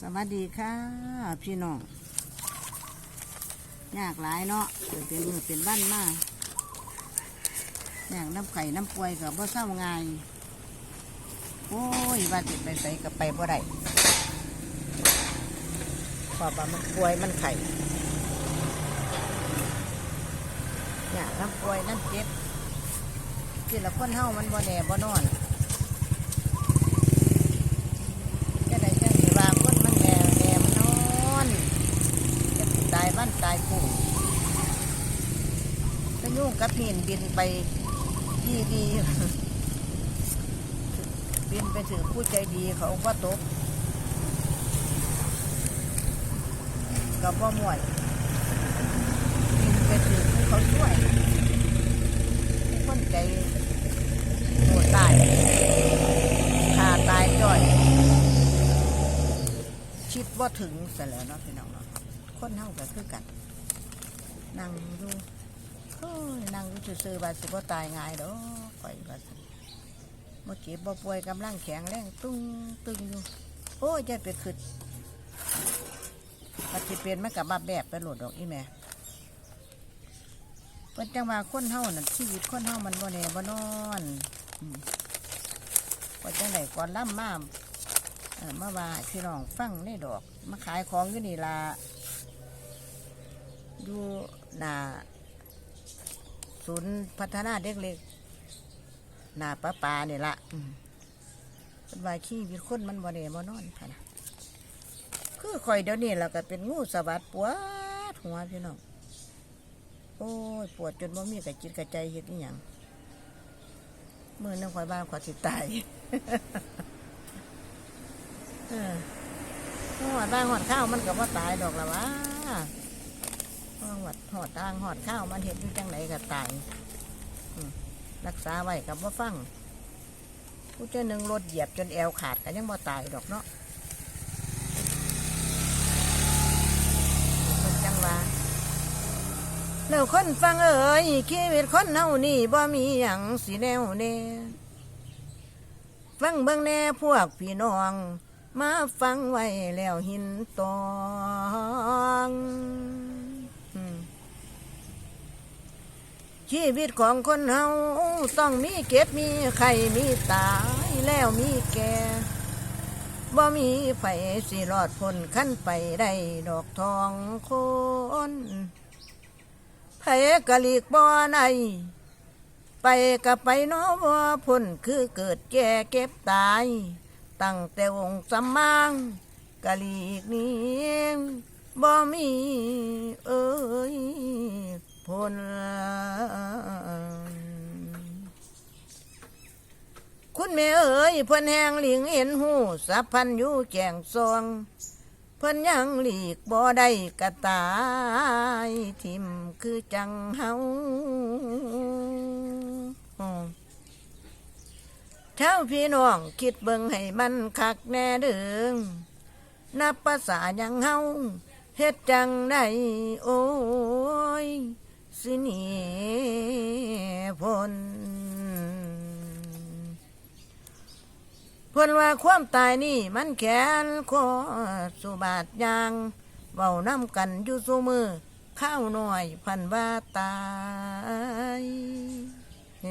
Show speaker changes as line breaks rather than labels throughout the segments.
สวัสดีค่ะ พี่น้องยากหลายเนาะเป็นมือเป็นบ้านมากอยากน้ำไข่น้ำป่วยกับบ่เศร้าง่ายโอ้ยว่าติดไปใส่กับไปบ่ได้เพอว่ามันป่วยมันไข่อยากน้ำป่วยน้ำเจ็บที่ละคนเฮามันบ่แน่บ่นอน จะได้จังสิ ว่าคนมันแหน่แหน่มันนอนจะตายบ้านตายกูก็ยุ่งกับหินบินไปดีดีบินไปถึงผู้ใจดีเขาก็ตกก็บ่ม่วยบินไปถึงผู้เขาช่วยคนใจโหดตายขาตายจ่อย คิด ว่าถึงเสร็จแล้วเนาะพี่น้องเนาะคนเฮาก็คือกันนั่งอยู่โอ้ยนั่งอยู่ซื่อๆว่าสิบ่ตายง่ายดอกข่อยว่าสิบ่เจ็บบ่ป่วยกำลังแข็งแรงตึงตึงอยู่โอ้ยจะไปขึ้นปฏิเปลี่ยนมันกับมาแบบไปโหลดดอกอีแม่เพิ่นจังว่าคนเฮานั่นชีวิตคนเฮามันบ่แน่บ่นอนว่าจังไดก่อนล่ำมา มาว่าพี่น้องฟังในดอก มาขายของอยู่นี่ละอยู่หน้าศูนย์พัฒนาเด็กเล็กหน้าป้าปาเนี่ยละอืมเป็นว่าขี้วิคนมันบ่ได้บ่นอนค่ะนะคือข่อยเดี๋ยวนี้เราก็เป็นงูสวัสดปวดหัวพี่น้องโอ้ยปวดจนบ่มีกระจิตกระใจเฮ็ดอีหยังเมื่อนึงข่อยบ้านขอสิตาย เออห อดบ้างหอดข้าวมันก็บ่ตายดอกละวะหอดหอดทางหอดข้าวมันเห็นอยู่จังไหนก็ตายรักษาไว้กับว่าฟังผู้เจ้าหนึ่งรถเหยียบจนแอวขาดก็ยังบ่ตายดอกเนาะจังหวะแล้วคนฟังเอ๋ยชีวิตคนเฮานี่บ่มีหยังสิแนวเน่ฟังเบิ่งแน่พวกพี่น้อง มาฟังไว้แล้วหินตองชีวิตของคนเฮาต้องมีเก็บมีไข่มีตายแล้วมีแก่บ่มีไฟสิรอดพ้นขั้นไปได้ดอกทองคนไผกะลีกบ่ในไปกับไปน้อว่พ้นคือเกิดแก่เก็บตาย ตั้งแต่องค์สมมังกะลีกนี้บ่มีเอ้ยพ้นคุณแม่เอ๋ยเพิ่นแหงหลิงเห็นหูสับพันอยู่แกงซองเพิ่นยังหลีกบ่ได้กระตายทิมคือจังเฮา เท่าพี่น้องคิดเบิ่งให้มันคักแน่เด้อนับภาษายังเฮาเฮ็ดจังได้โอ้ย สิหนีพ้นเพิ่นว่าความตายนี่มันแขนคอสุบาทยางเว้าน้ำกันอยู่ซุมือข้าวหน่อยพันว่าตายเฮ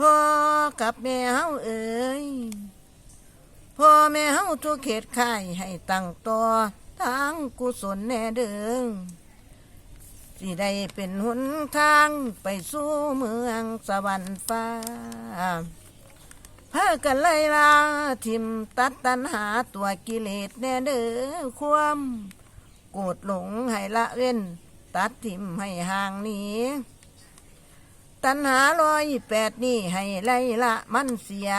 พ่อกับแม่เฮาเอ๋ยพ่อแม่เฮาทุกเขตข่ายให้ตั้งต่อทางกุศลแน่เด้อสิได้เป็นหนทางไปสู่เมืองสวรรค์ฟ้าพากันไล่ลาทิมตัดตันหาตัวกิเลสแน่เด้อความโกรธหลงให้ละเว้น ตัดทิมให้ห่างหนี ตันหาลอยแปดนี่ให้ไล่ละมันเสีย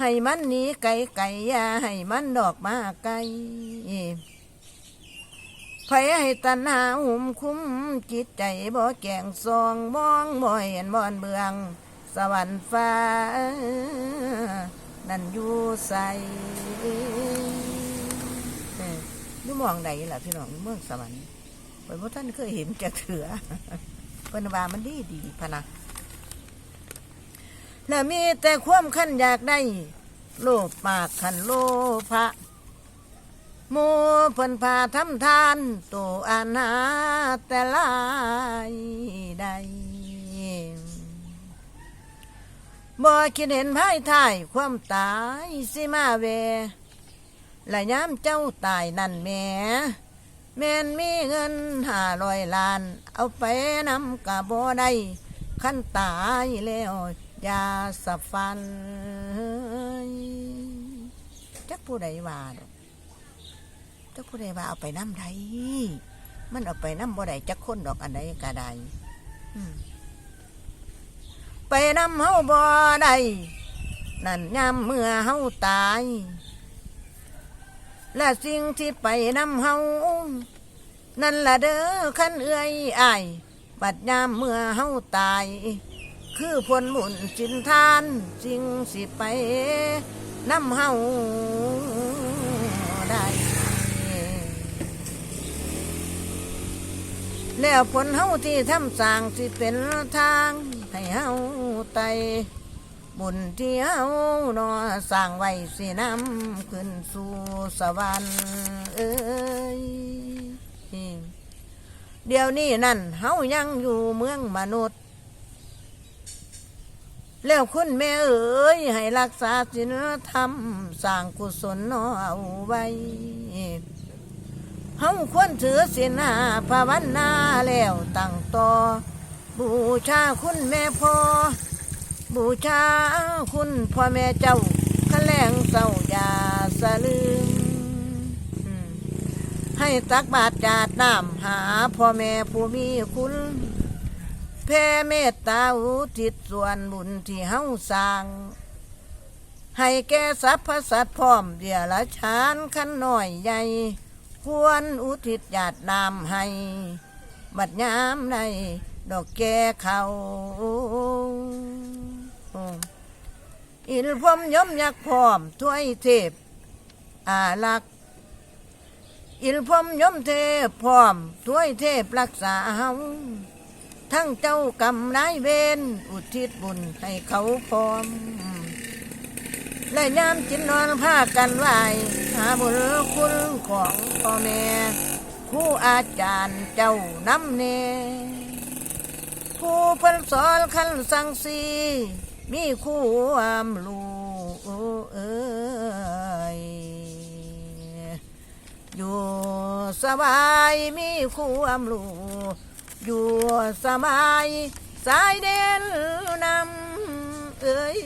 ให้มันหนีไก่ไก่ยาให้มันดอกมาไก่ไผให้ตันหาหุ่มคุ้มจิตใจบ่แกงซองมองบ่เห็นบ่อนเบือง สวรรค์ฟ้า นั่นอยู่ใสอยู่มองใดล่ะพี่น้องเมืองสวรรค์เพิ่นบ่ท่านเคยเห็นจะเถือ เพิ่นว่ามันดีดีพะนะแล้วมีแต่ความขั้นอยากได้ โลภมากขันโลภะหมูเพิ่นพาทำทานตัวอาณาแต่ลายใดบ่คิดเห็นภายท้ายความตายสิมาเว และย้ำเจ้าตายนั่นแหม่ แม่นมีเงินห้าร้อยล้าน เอาไปนำกะบ่ได้ขั้นตายแล้วอยาสะฟันจักผู้ใดว่าดอกจักผู้ใดว่าเอาไปน้ำใดมันเอาไปน้ำบ่ได้จักคนดอกอันใดก็ได้ไปน้ำเฮาบ่ได้นั่นยามเมื่อเฮาตาย และสิ่งที่ไปนำเฮา นั่นละเด้อขันเอื้อยอายบัดยามเมื่อเฮาตาย คือผลบุญสินทาน สิ่งสิไปนำเฮาได้ แล้วผลเฮาที่ทำสร้างสิเป็นทางให้เฮาไต บุญที่เฮานอสร้างไว้สินำขึ้นสู่สวรรค์เอ้ยเดี๋ยวนี้นั่นเฮายังอยู่เมืองมนุษย์ แล้วคุณแม่เอ๋ยให้รักษาศีลธรรมสร้างกุศลนอเอาไว้เฮาควรถือศีลห้าภาวนาแล้วตั้งต่อบูชาคุณแม่พ่อ บูชาคุณพ่อแม่เจ้าขแรงเศร้าอย่าสะลืม ให้ตักบาตรจาดน้ำหาพ่อแม่ผู้มีคุณแผ่เมตตาอุทิศส่วนบุญที่เฮาสร้าง ให้แก่สรรพสัตว์พร้อมเดียละชานขันหน้อยใหญ่ ควรอุทิศญาตินามให้ บัดยามในดอกแก่เขา อินพรมยมยักพร้อมถ้วยเทพอาลักอินพรมยมเทพพร้อมถ้วยเทพรักษาเฮาทั้งเจ้ากรรมนายเวรอุทิศบุญให้เขาพร้อม และยามจินนอนผ้ากันไหวหาบุญคุณของพ่อแม่ครูอาจารย์เจ้าน้ำเนผู้เพันสอนขันสังสี มีความลูเอ้ยอยู่สบายมีความลูอยู่สบายสายเด่นนำเอ้ย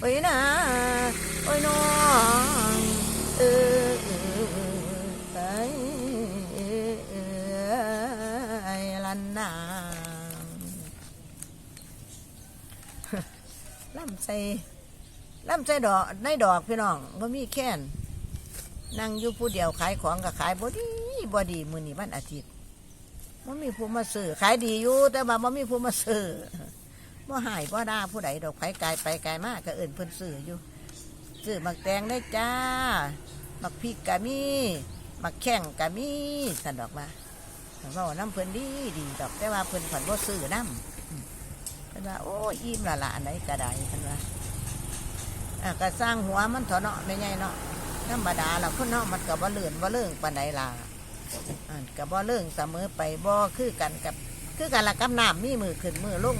เอ้ยนะ ใส่ล่ำใส่ดอกในดอกพี่น้องก็มีแค่นนั่งอยู่ผู้เดียวขายของก็ขายบดีบดีมือนี้วันอาทิตย์มันมีผู้มาซื้อขายดีอยู่แต่ว่ามันมีผู้มาซื้อบ่หายบ่ด่าผู้ใดดอกไผ่กายไปกายมากก็เอิ่นเพิ่นซื้ออยู่ซื้อมักแตงได้จ้ามักพริกกะมีมักแข้งกะมีสันดอกมาเพราะว่าน้ำเพิ่นดีดีดอกแต่ว่าเพิ่นผันบ่ซื้อน้ำ ว่าโอ้ยอิ่มละละอันไหนก็ได้เพิ่นว่าอะก็สร้างหัวมันเถอะเนาะไม่ใหญ่เนาะธรรมดาละคนเนาะมันก็บ่เลื่อนบ่เลื่องปานใดล่ะอ่าก็บ่เลื่องเสมอไปบ่คือกันกับ คือกันละกับน้ำมีมือขึ้นมือลง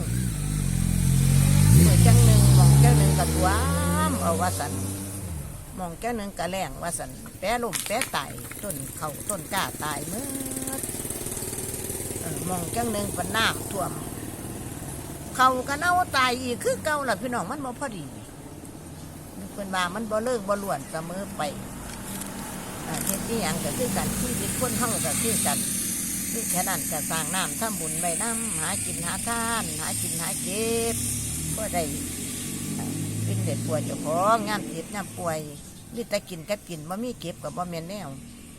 มือจังหนึ่งมองแก้วหนึ่งก็ตัวมเอาว่าสันมองแก้วหนึ่งก็แรงว่าสันแปรลมแปรไตต้นเขาต้นกล้าตายเมื่อมองแก้วหนึ่งเป็นน้ำท่วม เขากันเอาตายอีกคือเก่าล่ะพี่น้องมันบ่พอดีเพิ่นว่ามันบ่เลิกบ่ล้วนเสมอไปเฮ็ดอีหยังก็คือกันชีวิตคนเฮาก็คือกันนี่แค่นั้นก็สร้างน้ำทำบุญไว้น้ำหากินหาท่าน หากินหาเก็บก็ได้เป็นเด็ดป่วยเจ้าของงานเจ็บงานป่วยมีแต่กินกับกินบ่มีเก็บกับบ่แม่นแนว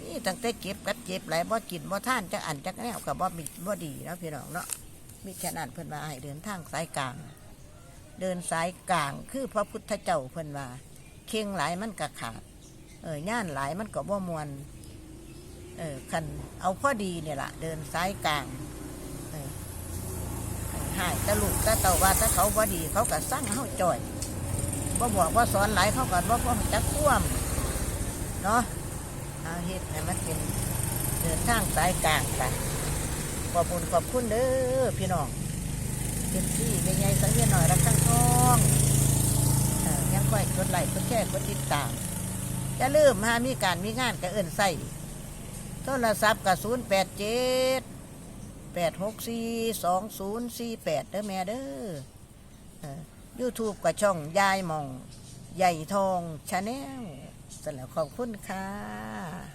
นี่ตั้งแต่เก็บกับเก็บหลายบ่กินบ่ท่านจักอันจักแนวกับบ่มีบ่ดีเนาะพี่น้องเนาะ มีแค่นั้นเพิ่นว่าให้เดินทางสายกลาง เดินสายกลางคือพระพุทธเจ้าเพิ่นว่าเข่งหลายมันก็ขาด เออย่านหลายมันก็บ่มวนเออคันเอาพอดีเนี่ยล่ะเดินสายกลางเออหายตะลุกตะเต่าว่าถ้าเขาบ่ดี เขาก็สั่งเฮาจ่อยบ่บอกว่าสอนหลายเขาก่อนว่าพ่จักท่วมเนาะเอาเฮ็ดให้มันเป็นเดินทางสายกลางกัน ขอบคุณขอบคุณเด้อพี่น้องเป็นที่ใหญ่ๆสักเวียนหน่อยรักทั้งท้องเอ่อยังค่อยกดไลค์กดแชร์กดติดตามจะลืมหามีการมีงานก็เอิ่นใส่โทรศัพท์กับศูนย์แปดเจ็ดแปดหกสี่สองศูนย์สี่แปดเด้อแม่เด้อยูทูบกับช่องยายมอง ใหญ่ทองชาแนลสำหรับขอบคุณค่ะ